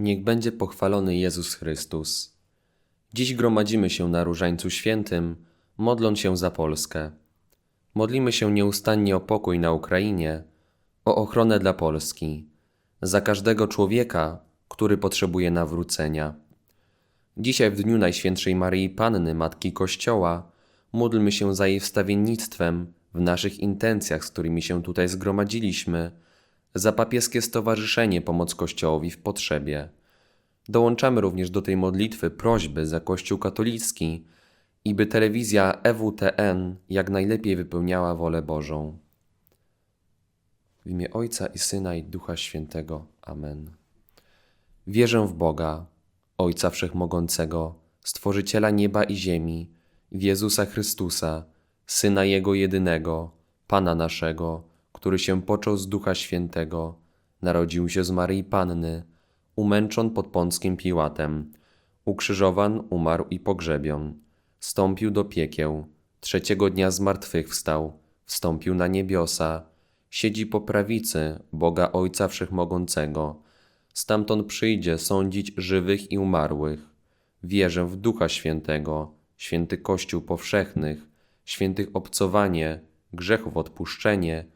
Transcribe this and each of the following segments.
Niech będzie pochwalony Jezus Chrystus. Dziś gromadzimy się na Różańcu Świętym, modląc się za Polskę. Modlimy się nieustannie o pokój na Ukrainie, o ochronę dla Polski, za każdego człowieka, który potrzebuje nawrócenia. Dzisiaj, w dniu Najświętszej Maryi Panny, Matki Kościoła, módlmy się za jej wstawiennictwem w naszych intencjach, z którymi się tutaj zgromadziliśmy, za papieskie Stowarzyszenie Pomoc Kościołowi w Potrzebie. Dołączamy również do tej modlitwy prośby za Kościół katolicki i by telewizja EWTN jak najlepiej wypełniała wolę Bożą. W imię Ojca i Syna i Ducha Świętego. Amen. Wierzę w Boga, Ojca Wszechmogącego, Stworzyciela nieba i ziemi, w Jezusa Chrystusa, Syna Jego jedynego, Pana naszego, który się począł z Ducha Świętego, narodził się z Maryi Panny, umęczon pod Pąckim Piłatem, ukrzyżowan, umarł i pogrzebion, wstąpił do piekieł, trzeciego dnia zmartwychwstał, wstąpił na niebiosa, siedzi po prawicy Boga Ojca Wszechmogącego, stamtąd przyjdzie sądzić żywych i umarłych. Wierzę w Ducha Świętego, święty Kościół powszechnych, świętych obcowanie, grzechów odpuszczenie,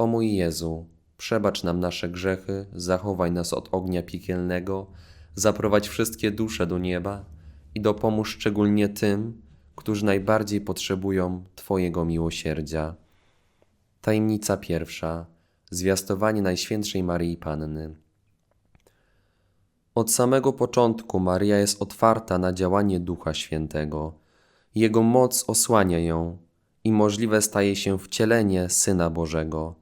O mój Jezu, przebacz nam nasze grzechy, zachowaj nas od ognia piekielnego, zaprowadź wszystkie dusze do nieba i dopomóż szczególnie tym, którzy najbardziej potrzebują Twojego miłosierdzia. Tajemnica pierwsza. Zwiastowanie Najświętszej Maryi Panny. Od samego początku Maria jest otwarta na działanie Ducha Świętego. Jego moc osłania ją i możliwe staje się wcielenie Syna Bożego.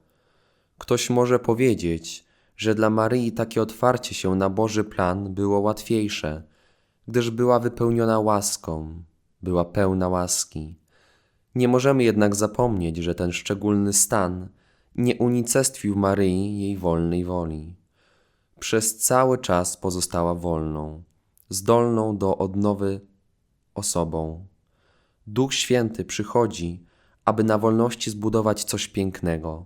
Ktoś może powiedzieć, że dla Maryi takie otwarcie się na Boży plan było łatwiejsze, gdyż była wypełniona łaską, była pełna łaski. Nie możemy jednak zapomnieć, że ten szczególny stan nie unicestwił Maryi jej wolnej woli. Przez cały czas pozostała wolną, zdolną do odnowy osobą. Duch Święty przychodzi, aby na wolności zbudować coś pięknego.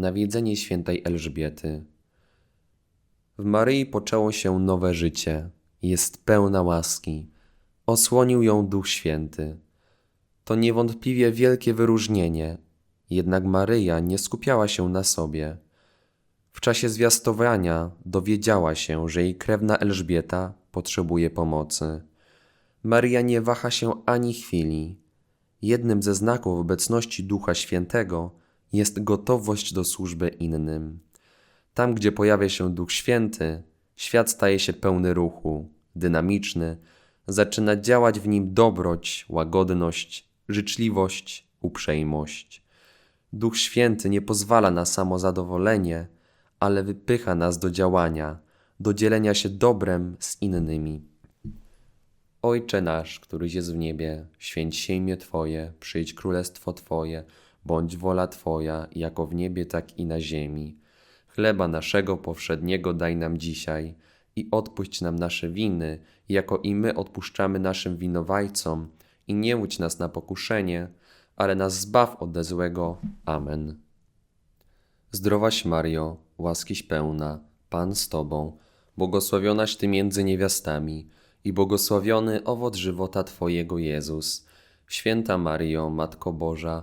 Nawiedzenie świętej Elżbiety. W Maryi poczęło się nowe życie. Jest pełna łaski. Osłonił ją Duch Święty. To niewątpliwie wielkie wyróżnienie, jednak Maryja nie skupiała się na sobie. W czasie zwiastowania dowiedziała się, że jej krewna Elżbieta potrzebuje pomocy. Maryja nie waha się ani chwili. Jednym ze znaków obecności Ducha Świętego jest gotowość do służby innym. Tam, gdzie pojawia się Duch Święty, świat staje się pełny ruchu, dynamiczny, zaczyna działać w nim dobroć, łagodność, życzliwość, uprzejmość. Duch Święty nie pozwala na samozadowolenie, ale wypycha nas do działania, do dzielenia się dobrem z innymi. Ojcze nasz, któryś jest w niebie, święć się imię Twoje, przyjdź królestwo Twoje, bądź wola Twoja, jako w niebie, tak i na ziemi. Chleba naszego powszedniego daj nam dzisiaj i odpuść nam nasze winy, jako i my odpuszczamy naszym winowajcom i nie łudź nas na pokuszenie, ale nas zbaw ode złego. Amen. Zdrowaś Mario, łaskiś pełna, Pan z Tobą, błogosławionaś Ty między niewiastami i błogosławiony owoc żywota Twojego Jezus. Święta Mario, Matko Boża,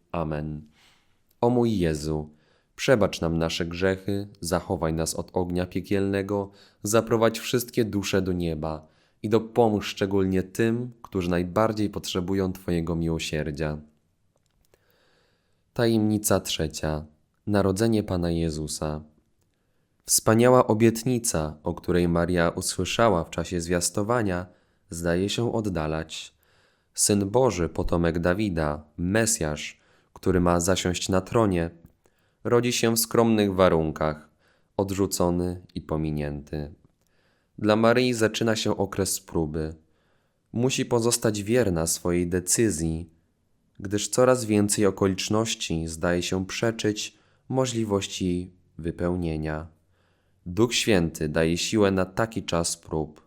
Amen. O mój Jezu, przebacz nam nasze grzechy, zachowaj nas od ognia piekielnego, zaprowadź wszystkie dusze do nieba i dopomóż szczególnie tym, którzy najbardziej potrzebują Twojego miłosierdzia. Tajemnica trzecia. Narodzenie Pana Jezusa. Wspaniała obietnica, o której Maria usłyszała w czasie zwiastowania, zdaje się oddalać. Syn Boży, potomek Dawida, Mesjasz, który ma zasiąść na tronie, rodzi się w skromnych warunkach, odrzucony i pominięty. Dla Maryi zaczyna się okres próby. Musi pozostać wierna swojej decyzji, gdyż coraz więcej okoliczności zdaje się przeczyć możliwości wypełnienia. Duch Święty daje siłę na taki czas prób.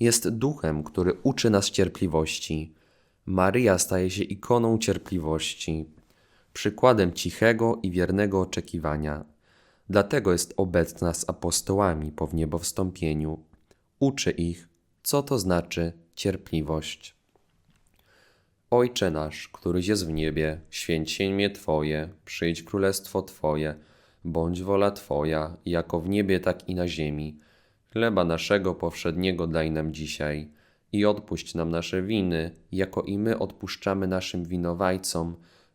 Jest duchem, który uczy nas cierpliwości. Maryja staje się ikoną cierpliwości, przykładem cichego i wiernego oczekiwania. Dlatego jest obecna z apostołami po wniebowstąpieniu. Uczy ich, co to znaczy cierpliwość. Ojcze nasz, któryś jest w niebie, święć się imię Twoje, przyjdź królestwo Twoje, bądź wola Twoja, jako w niebie, tak i na ziemi. Chleba naszego powszedniego daj nam dzisiaj i odpuść nam nasze winy, jako i my odpuszczamy naszym winowajcom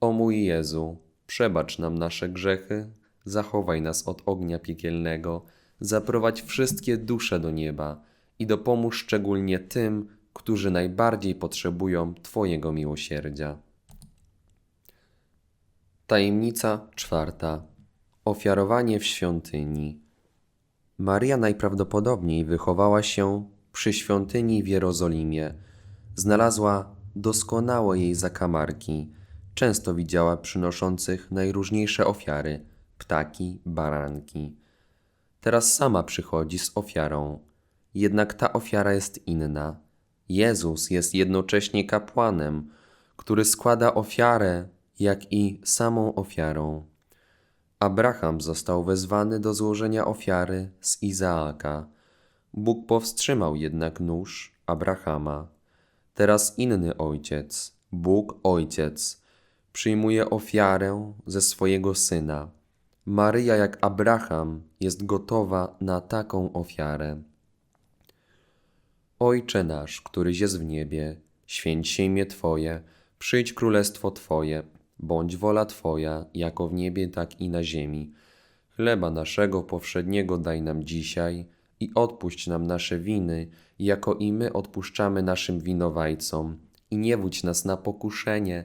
O mój Jezu, przebacz nam nasze grzechy, zachowaj nas od ognia piekielnego, zaprowadź wszystkie dusze do nieba i dopomóż szczególnie tym, którzy najbardziej potrzebują Twojego miłosierdzia. Tajemnica czwarta. Ofiarowanie w świątyni. Maria najprawdopodobniej wychowała się przy świątyni w Jerozolimie. Znalazła doskonałe jej zakamarki. Często widziała przynoszących najróżniejsze ofiary ptaki, baranki. Teraz sama przychodzi z ofiarą. Jednak ta ofiara jest inna. Jezus jest jednocześnie kapłanem, który składa ofiarę, jak i samą ofiarą. Abraham został wezwany do złożenia ofiary z Izaaka. Bóg powstrzymał jednak nóż Abrahama. Teraz inny ojciec, Bóg Ojciec, przyjmuje ofiarę ze swojego syna. Maryja, jak Abraham, jest gotowa na taką ofiarę. Ojcze nasz, któryś jest w niebie, święć się imię Twoje, przyjdź królestwo Twoje, bądź wola Twoja, jako w niebie, tak i na ziemi. Chleba naszego powszedniego daj nam dzisiaj i odpuść nam nasze winy, jako i my odpuszczamy naszym winowajcom. I nie wódź nas na pokuszenie,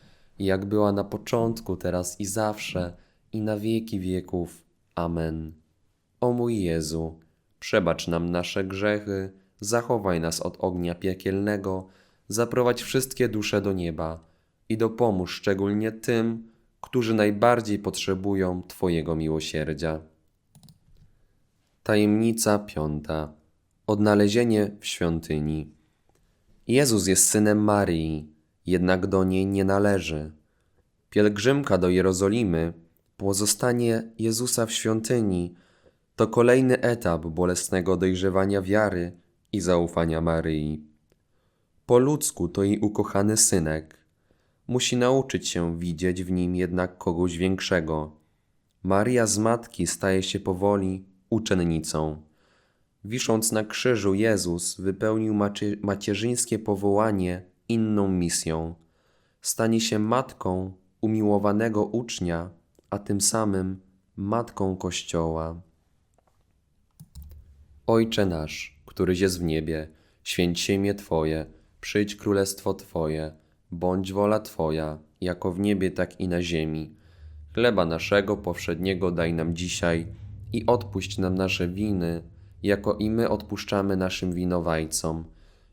jak była na początku, teraz i zawsze, i na wieki wieków. Amen. O mój Jezu, przebacz nam nasze grzechy, zachowaj nas od ognia piekielnego, zaprowadź wszystkie dusze do nieba i dopomóż szczególnie tym, którzy najbardziej potrzebują Twojego miłosierdzia. Tajemnica piąta. Odnalezienie w świątyni. Jezus jest synem Marii, jednak do niej nie należy. Pielgrzymka do Jerozolimy, pozostanie Jezusa w świątyni, to kolejny etap bolesnego dojrzewania wiary i zaufania Maryi. Po ludzku to jej ukochany synek. Musi nauczyć się widzieć w nim jednak kogoś większego. Maria z matki staje się powoli uczennicą. Wisząc na krzyżu, Jezus wypełnił macie- macierzyńskie powołanie inną misją. Stanie się matką umiłowanego ucznia, a tym samym matką Kościoła. Ojcze nasz, któryś jest w niebie, święć się imię Twoje, przyjdź królestwo Twoje, bądź wola Twoja, jako w niebie, tak i na ziemi. Chleba naszego powszedniego daj nam dzisiaj i odpuść nam nasze winy, jako i my odpuszczamy naszym winowajcom.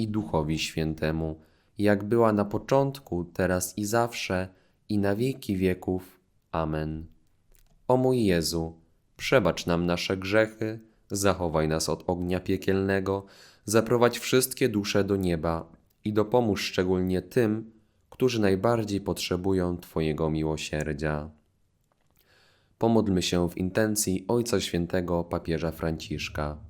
i Duchowi Świętemu, jak była na początku, teraz i zawsze, i na wieki wieków. Amen. O mój Jezu, przebacz nam nasze grzechy, zachowaj nas od ognia piekielnego, zaprowadź wszystkie dusze do nieba i dopomóż szczególnie tym, którzy najbardziej potrzebują Twojego miłosierdzia. Pomódlmy się w intencji Ojca Świętego Papieża Franciszka.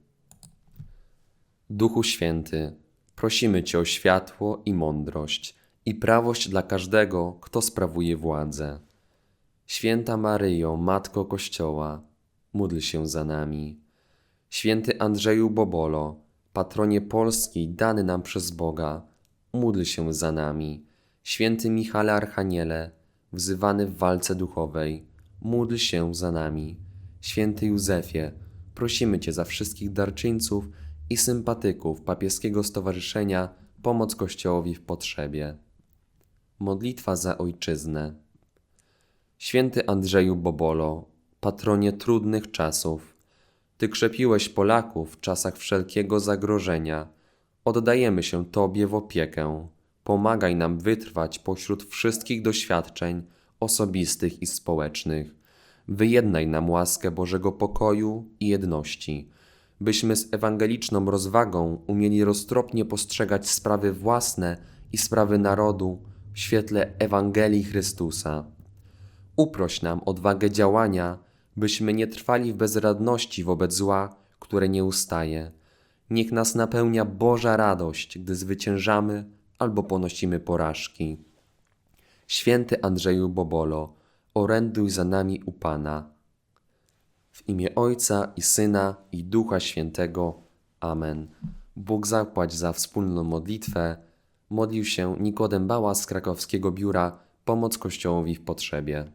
Duchu Święty, prosimy Cię o światło i mądrość i prawość dla każdego, kto sprawuje władzę. Święta Maryjo, Matko Kościoła, módl się za nami. Święty Andrzeju Bobolo, patronie Polski dany nam przez Boga, módl się za nami. Święty Michale Archaniele, wzywany w walce duchowej, módl się za nami. Święty Józefie, prosimy Cię za wszystkich darczyńców i sympatyków papieskiego stowarzyszenia Pomoc Kościołowi w Potrzebie. Modlitwa za Ojczyznę. Święty Andrzeju Bobolo, patronie trudnych czasów, Ty krzepiłeś Polaków w czasach wszelkiego zagrożenia. Oddajemy się Tobie w opiekę. Pomagaj nam wytrwać pośród wszystkich doświadczeń osobistych i społecznych. Wyjednaj nam łaskę Bożego pokoju i jedności, byśmy z ewangeliczną rozwagą umieli roztropnie postrzegać sprawy własne i sprawy narodu w świetle Ewangelii Chrystusa. Uproś nam odwagę działania, byśmy nie trwali w bezradności wobec zła, które nie ustaje. Niech nas napełnia Boża radość, gdy zwyciężamy albo ponosimy porażki. Święty Andrzeju Bobolo, oręduj za nami u Pana. W imię Ojca i Syna i Ducha Świętego. Amen. Bóg zapłać za wspólną modlitwę. Modlił się Nikodem Bała z krakowskiego biura Pomoc Kościołowi w Potrzebie.